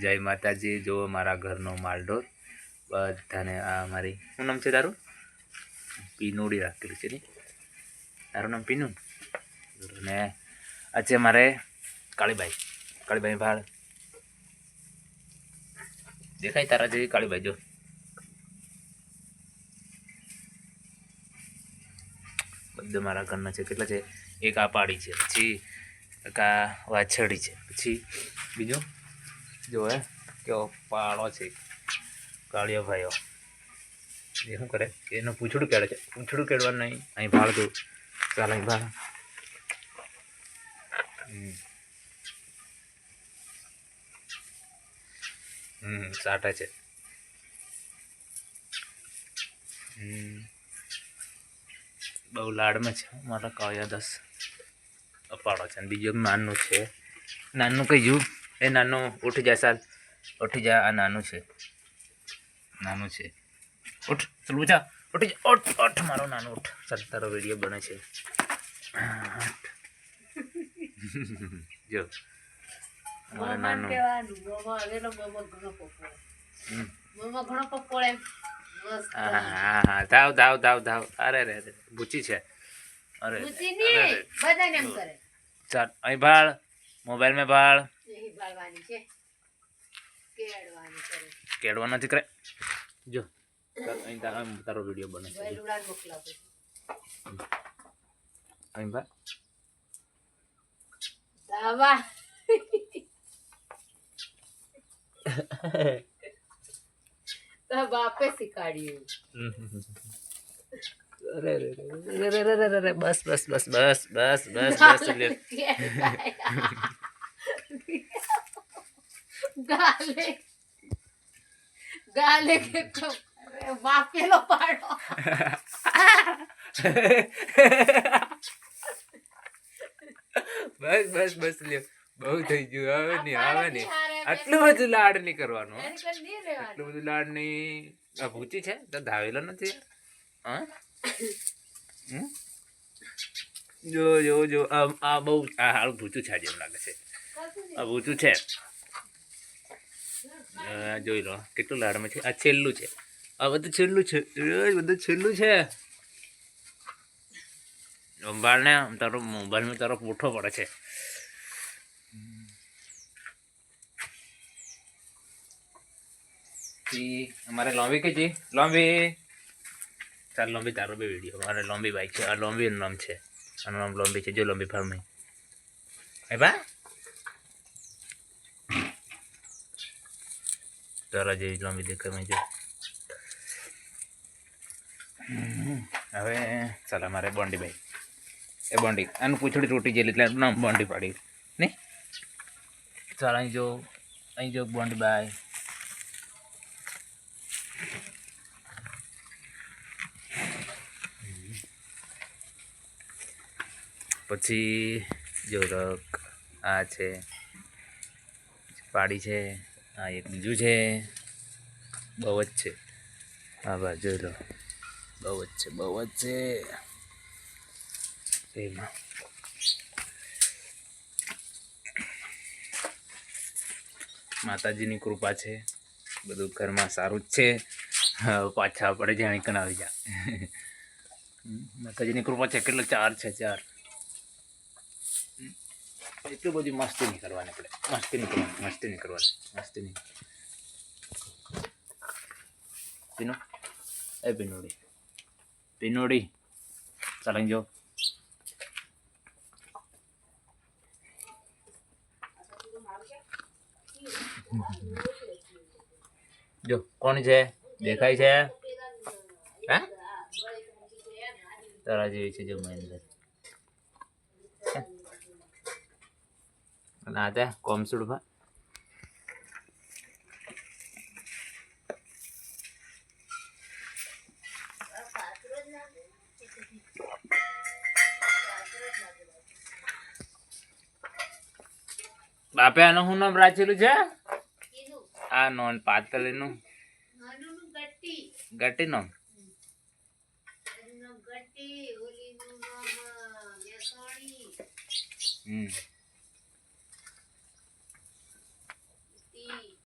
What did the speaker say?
જય માતાજી, જુઓ મારા ઘરનો માલઢોર. બધાને આ મારી, શું નામ છે તારું? પીનુડી રાખેલું છે ને તારું નામ પીનુ ને આ છે મારે કાળીબાઈ કાળીબાઈ ભાળ. દેખાય તારા જેવી કાળીબાઈ, જો. બધા મારા ઘરના છે, કેટલા છે? એક આ પાડી છે, પછી એક આ વાછરડી છે, પછી બીજું? જો હે, કેવો પાળો છે. કાળિયો ભાઈઓ. એ શું કરે? એનું પૂંછડું કેળે છે. પૂંછડું કેળવાનું નહીં, અહીં ભાળ ચાલ અહીં ભાળ. સાટા છે. બહુ લાડમાં છે, મારા કાળિયા દસ. અપાડો છે અને બીજું નાનું છે. નાનું કહી જુ એ નાનું ઉઠી જા સાલ. ઉઠી જા આ નાનું છે. નાનું છે. ઉઠ ચાલ ઉઠા ઉઠી જા ઉઠ ઉઠ મારો નાનો ઉઠ. ચાલ તારો વીડિયો બને છે. જો. મારો નાનો. હમ. હા હા હા ધાવ ધાવ ધાવ ધાવ. અરે રે રે ભૂચી છે. અરે રે, અરે રે. ચાલ અહીં ભાળ. Kedua nanti kere, jo, kita taruh video kere, kita taruh video kita taruh video bonus. Kedua nanti kere, kita taruh video bonus. Kedua nanti kere, kita taruh video bonus. Kedua nanti kere, kita taruh video bonus. Kedua ગાલે. ગાલે કે તો બાપેલો પાડો. બસ બસ બસ લ્યો. બહુ થઈ ગયું. આવે નહીં આવે નહીં. આટલું બધું લાડ નહીં કરવાનું આટલું બધું લાડ નહીં. આ ભૂચી છે? તો ધાવેલો નથી. હા? જો જો જો. આ બહુ આ હાલ ભૂચું છે જેમ લાગે છે. આ ભૂચું છે. જોઈ લો, કેટલું લાડમાં છે? આ છેલ્લું છે. આ બધું છેલ્લું છે. બધું છેલ્લું છે. સંભાળ તારો મોબાઈલમાં તારો પૂઠો પડે છે. અમારે લોંબી કઈ છે લોંબી. ચાલ, લોંબી તારો બી વીડિયો મારે લોંબી બાઈક છે. આ લોંબીનું નામ છે. આનું નામ લોંબી છે. જો, લોંબી ફાર્મિંગ બા તારા જેવી લાંબી દેખાય મેં જો. હવે ચાલ અમારે બોન્ડી ભાઈ એ બોન્ડી આનું પૂછડી તૂટી ગયેલી એટલે નામ બોન્ડી પાડી. નહીં? ચાલ અહીં જો અહીં જો બોન્ડી ભાઈ પછી જો રક આ છે પાડી છે. આ એક બીજું છે. બહુ જ છે. હા, બા, જોઈ લો. બહુ જ છે, બહુ જ છે. એમાં. માતાજીની કૃપા છે. બધું ઘરમાં સારું જ છે. પાછા આપણે જાણી કણાવી જા માતાજીની કૃપા છે, કેટલો ચાર છે, ચાર. એટલું બધું મસ્તી નહીં કરવાની આપણે મસ્તી નહીં કરવાની મસ્તી નહીં કરવાની મસ્તી નહીં પીનો એ પીનોડી પીનોડી ચાલો જો જો કોણ છે દેખાય છે હે તારા જેવી છે જો મહેન્દ્ર અને આજે કોમસુડમાં બાપે આનો શું નામ રાખેલું છે? આ નોન પાતળીનું. ગટી નામ હમ.